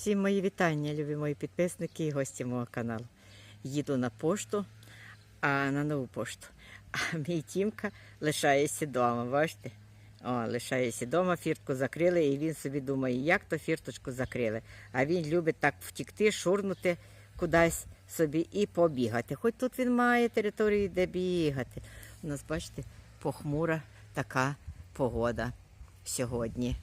Всім мої вітання, любі мої підписники і гості мого каналу. Їду на пошту, а на нову пошту. А мій Тімка лишається вдома, бачите? О, лишається вдома, фіртку закрили, і він собі думає, як то фірточку закрили. А він любить так втікти, шурнути кудись собі і побігати. Хоч тут він має територію, де бігати. У нас, бачите, похмура така погода сьогодні.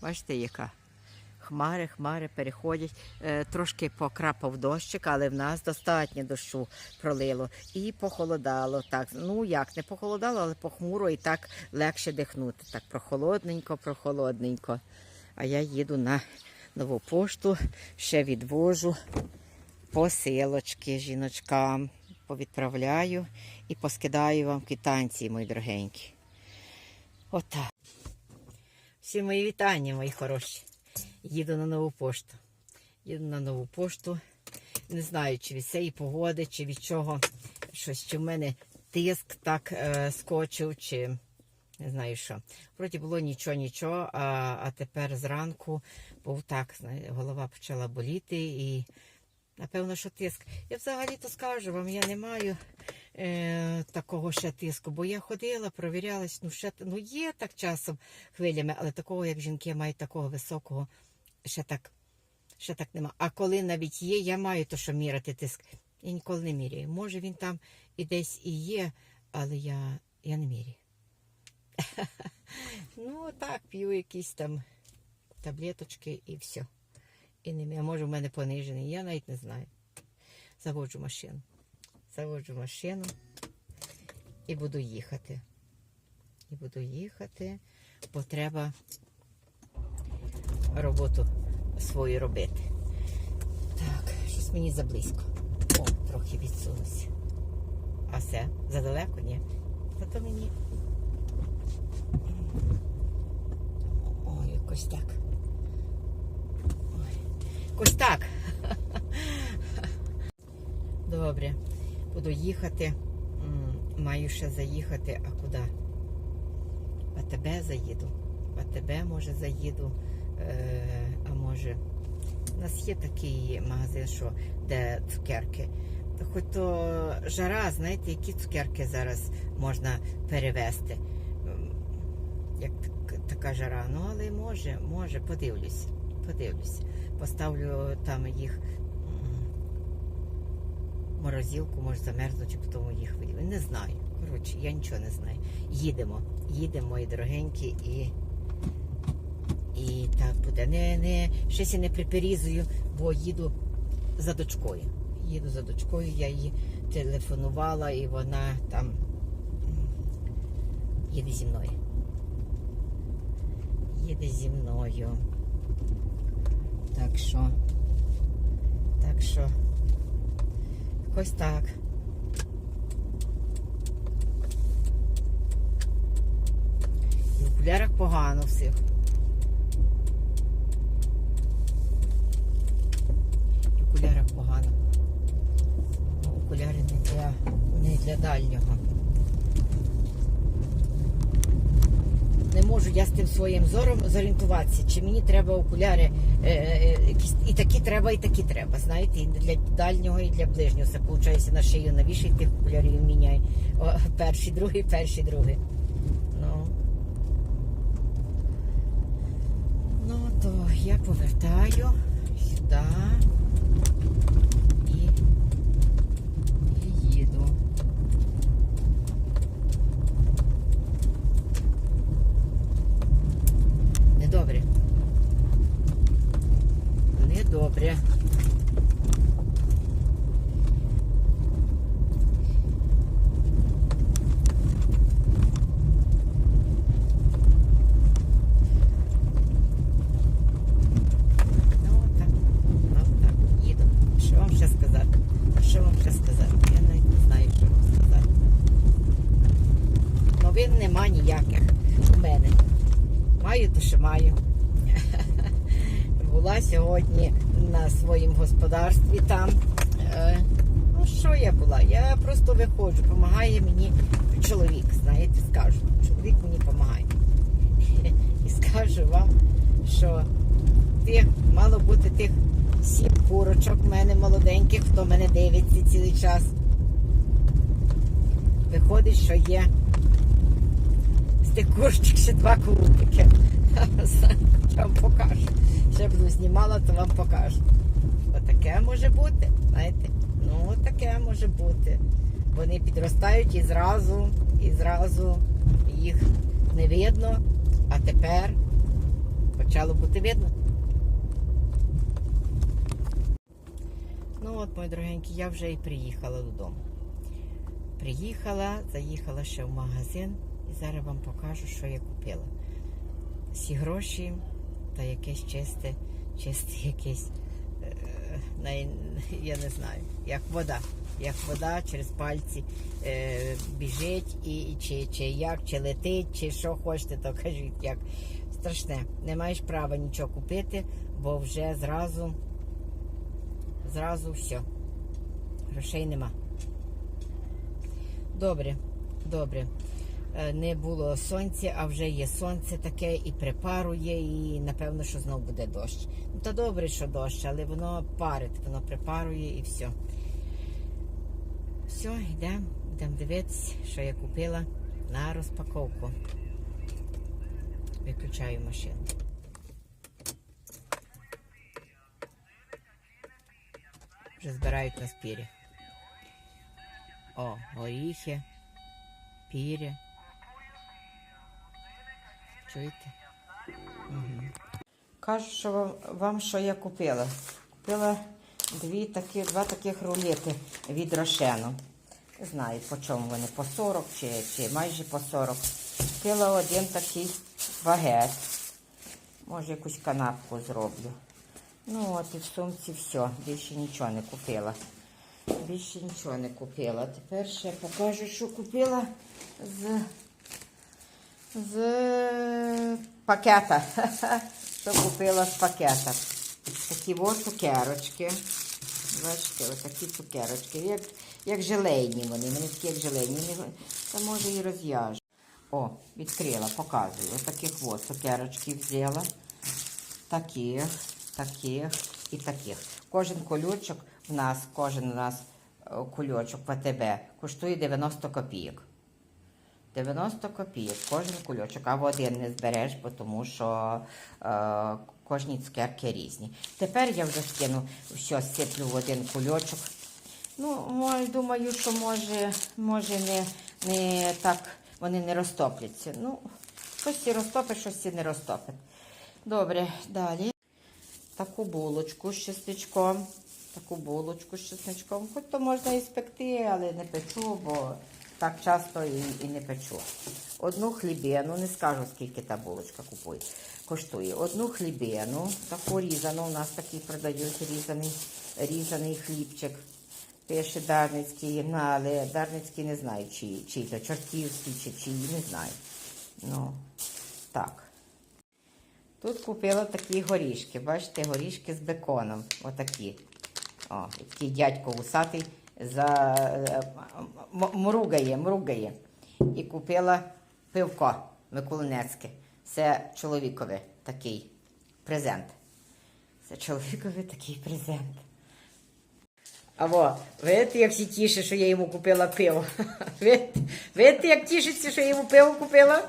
Бачите, яка? Хмари, хмари переходять. Е, трошки покрапав дощик, але в нас достатньо дощу пролило. І похолодало. Так, ну як, не похолодало, але похмуро і так легше дихнути. Так прохолодненько, прохолодненько. А я їду на нову пошту, ще відвожу посилочки жіночкам, повідправляю і поскидаю вам квитанції, мої дорогенькі. Отак. Всі мої вітання, мої хороші. Їду на нову пошту. Їду на нову пошту. Не знаю, чи від цієї погоди, чи від чого. Щось, чи в мене тиск так е, скочив, чи не знаю що. Вроді було нічого, нічого, а, а тепер зранку був так, голова почала боліти і напевно, що тиск. Я взагалі-то скажу вам, я не маю е, такого ще тиску, бо я ходила, провірялась, ну ще ну є так часом хвилями, але такого, як жінки мають такого високого, ще так, ще так нема. А коли навіть є, я маю то, що міряти тиск. Я ніколи не міряю. Може він там і десь і є, але я, я не міряю. ну так, п'ю якісь там таблеточки і все. І не може в мене понижений, я навіть не знаю. Заводжу машину. Заводжу машину і буду їхати. І буду їхати, бо треба роботу свою робити. Так, щось мені заблизько. О, трохи відсунуся. А все, задалеко, ні. Зато мені. Ой, якось так. Ой, якось так. Добре, буду їхати. Маю ще заїхати, а куди? В АТБ заїду. В АТБ може заїду, е, а може. У нас є такий магазин, що де цукерки. Хоч то жара, знаєте, які цукерки зараз можна перевезти. Як така жара. Ну, але може, може, подивлюсь. Подивлюсь. Поставлю там їх морозилку, може замерзнуть, і потім їх виділю. Не знаю. Коротше, я нічого не знаю. Їдемо. Їдемо, мої дорогенькі, і, і так буде. Не, не, щось я не приперізую, бо їду за дочкою. Їду за дочкою, я її телефонувала, і вона там їде зі мною. Їде зі мною. Так що, так що, якось так. І в окулярах погано всіх. І в окулярах погано. Ну, Окуляри не для, не для дальнього. Не можу я з тим своїм зором зорієнтуватися, чи мені треба окуляри е, е, якісь, і такі треба, і такі треба. Знаєте, і для дальнього, і для ближнього. Це виходить на шию навішай тих окулярів міняй. О, перший, другий, перший, другий. Ну. Ну, то я повертаю сюди і, і їду. Недобре. Недобре. Ну так, ну так, їду. Що вам ще сказати? А що вам ще сказати? Я навіть не знаю, що вам сказати. Новин нема ніяких. У мене. Маю, то що маю. Була сьогодні на своєму господарстві там. Е, ну, що я була? Я просто виходжу, допомагає мені чоловік, знаєте, скажу. Чоловік мені допомагає. І скажу вам, що бути, мало бути тих сім курочок в мене молоденьких, хто мене дивиться цілий час. Виходить, що є з тих курочок ще два курутики. Я вам покажу. Ще буду знімала, то вам покажу. Отаке може бути, знаєте? Ну, таке може бути. Вони підростають і зразу, і зразу їх не видно, а тепер почало бути видно. Ну от, мої дорогенькі, я вже і приїхала додому. Приїхала, заїхала ще в магазин і зараз вам покажу, що я купила. Всі гроші та якесь чисте, чисте якесь, е, я не знаю, як вода. Як вода через пальці е, біжить, і, і чи, чи як, чи летить, чи що хочете, то кажіть, як страшне. Не маєш права нічого купити, бо вже зразу, зразу все. Грошей нема. Добре, добре. Е, Не було сонця, а вже є сонце таке і припарує, і напевно, що знов буде дощ. Ну та добре, що дощ, але воно парить, воно припарує і все. Все, йдемо, йдемо дивитися, що я купила на розпаковку. Виключаю машину. Вже збирають на спірі. О, горіхи, піря. Чуєте? Угу. Кажу, що вам, що я купила. Купила дві такі, два таких рулети від Рошену. Не знаю, по чому вони, по 40 чи, чи майже по 40. Купила один такий багет. Може, якусь канапку зроблю. Ну от і в сумці все. Більше нічого не купила. Більше нічого не купила. Тепер ще покажу, що купила з, з пакета. Що купила з пакета. Такі ось цукерочки. Бачите, ось такі цукерочки. Як, як желейні вони. Вони такі як желейні. Та може і розв'яжу. О, відкрила, показую. Ось таких ось цукерочки взяла. Таких, таких і таких. Кожен кульочок в нас, кожен у нас е, кульочок ВТБ коштує 90 копійок. 90 копійок, кожен кульочок, а один не збереш, бо тому що е, кожні цукерки різні. Тепер я вже скину все, сиплю в один кульочок. Ну, думаю, що може, може не, не так вони не розтопляться. Ну, щось і розтопить, щось і не розтопить. Добре, далі. Таку булочку з чесничком. Таку булочку з чесничком. Хоч то можна і спекти, але не печу, бо так часто і, і не печу. Одну хлібину, не скажу, скільки та булочка купує, коштує. Одну хлібину, таку різану, у нас такий продають різаний, різаний хлібчик. Пише Дарницький, ну, але Дарницький не знаю, чи, чий то, Чортківський, чи чий, не знаю. Ну, так. Тут купила такі горішки. Бачите, горішки з беконом. Отакі. О, такий дядько вусатий за... м- мругає, мругає. І купила пивко Миколинецьке. Це чоловікове такий презент. Це чоловікові такий презент. Аво, видите, як всі тішить, що я йому купила пиво. Видите, як тішиться, що я йому пиво купила?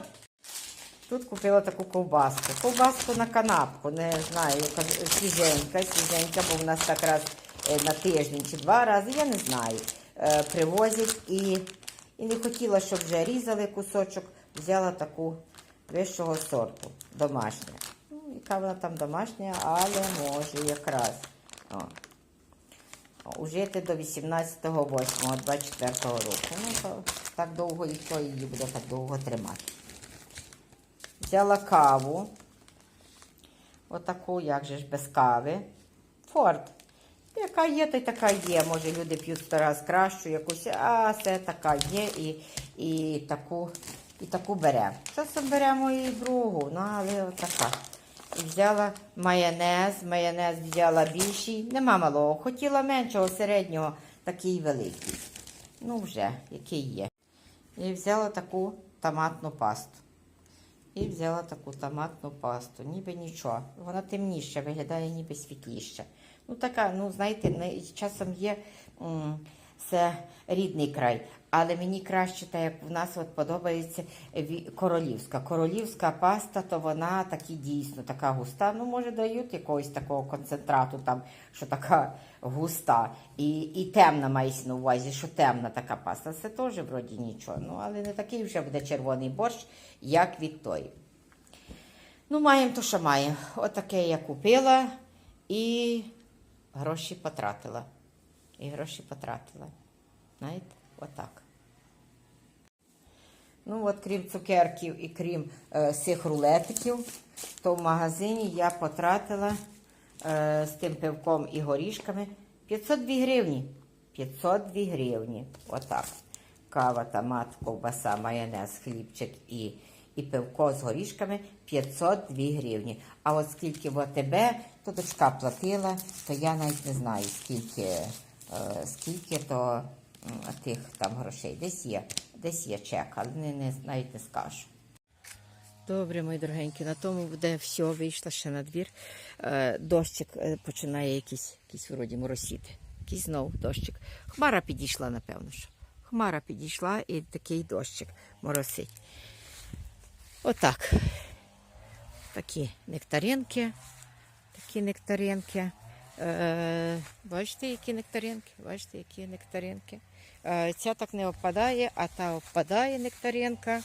Тут купила таку ковбаску. Ковбаску на канапку, не знаю, яка свіженька, свіженька, бо в нас так раз е, на тиждень чи два рази, я не знаю. Е, Привозять і, і не хотіла, щоб вже різали кусочок, взяла таку вищого сорту, домашню. Ну, яка вона там домашня, але може якраз. О. Ужити до 18.08.24 року. Ну, так довго і хто її буде так довго тримати. Взяла каву. Отаку, як же ж без кави. Форд. Яка є, то й така є. Може, люди п'ють сто раз кращу якусь, а це така є і, і, таку, і таку беремо. Часом беремо і другу, ну, але отака. Взяла майонез, майонез взяла більший, нема малого. Хотіла меншого, середнього, такий великий. Ну, вже, який є. І взяла таку томатну пасту. І взяла таку томатну пасту, ніби нічого. Вона темніша, виглядає ніби світліша. Ну, така, ну, знаєте, часом є це рідний край. Але мені краще, так як в нас от подобається королівська. Королівська паста, то вона такі дійсно така густа. Ну, може, дають якогось такого концентрату, там, що така густа. І, і темна мається на увазі, що темна така паста. Це теж вроді нічого. Ну, але не такий вже буде червоний борщ, як від тої. Ну, маємо то, що маємо. Отаке я купила і гроші потратила. І гроші потратила. Знаєте, отак. Ну, от крім цукерків і крім е, цих рулетиків, то в магазині я потратила е, з тим пивком і горішками 502 гривні. 502 гривні. Отак. Кава, томат, ковбаса, майонез, хлібчик і, і пивко з горішками 502 гривні. А от скільки в ОТБ, то дочка платила, то я навіть не знаю, скільки, е, скільки то тих там грошей. Десь є, десь є чек, але не, не, навіть не скажу. Добре, мої дорогенькі, на тому буде все, вийшла ще на двір. Е, дощик е, починає якийсь, якийсь вроді моросіти. Якийсь знову дощик. Хмара підійшла, напевно. що. Хмара підійшла і такий дощик моросить. Отак. Такі нектаринки. Такі нектаринки. Е, бачите, які нектаринки? Бачите, які нектаринки. Е, ця так не опадає, а та опадає нектаринка.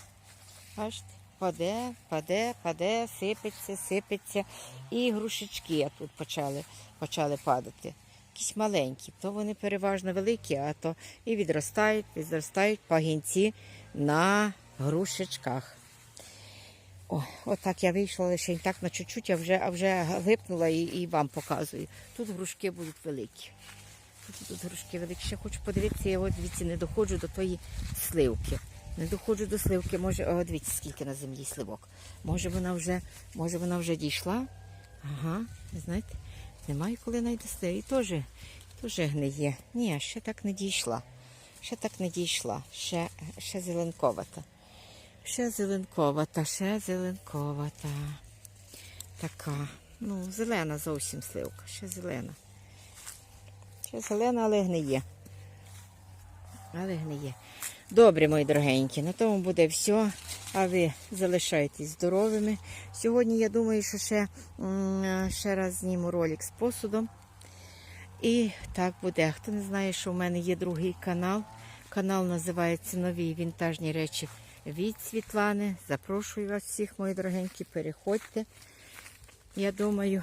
Бачите, паде, паде, паде, сипеться, сипеться. І грушечки тут почали, почали падати. Якісь маленькі, то вони переважно великі, а то і відростають, відростають пагінці на грушечках. О, отак я вийшла лише так на чуть-чуть, а вже, а вже глипнула і, і вам показую. Тут грушки будуть великі. Тут, грушки великі. Ще хочу подивитися, я от звідси не доходжу до тої сливки. Не доходжу до сливки, може, о, дивіться, скільки на землі сливок. Може вона вже, може вона вже дійшла. Ага, знаєте, немає коли знайти сливи. І теж, теж гниє. Ні, ще так не дійшла. Ще так не дійшла. Ще, ще зеленковата. Ще зеленковата, ще зеленковата. Така. Ну, зелена зовсім сливка. Ще зелена. Ще зелена, але гниє. Але гниє. Добре, мої дорогенькі, на тому буде все. А ви залишайтесь здоровими. Сьогодні я думаю, що ще, ще раз зніму ролик з посудом. І так буде. Хто не знає, що в мене є другий канал. Канал називається Нові вінтажні речі від Світлани. Запрошую вас всіх, мої дорогенькі, переходьте. Я думаю,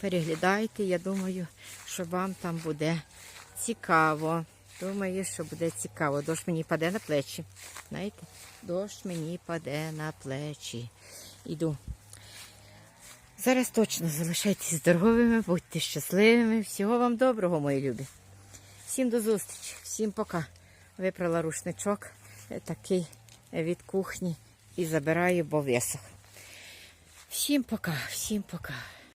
переглядайте. Я думаю, що вам там буде цікаво. Думаю, що буде цікаво. Дощ мені паде на плечі. Знаєте, дощ мені паде на плечі. Іду. Зараз точно залишайтесь здоровими, будьте щасливими. Всього вам доброго, мої любі. Всім до зустрічі, всім пока. Випрала рушничок е, такий від кухні і забираю, бо висох. Всім пока, всім пока.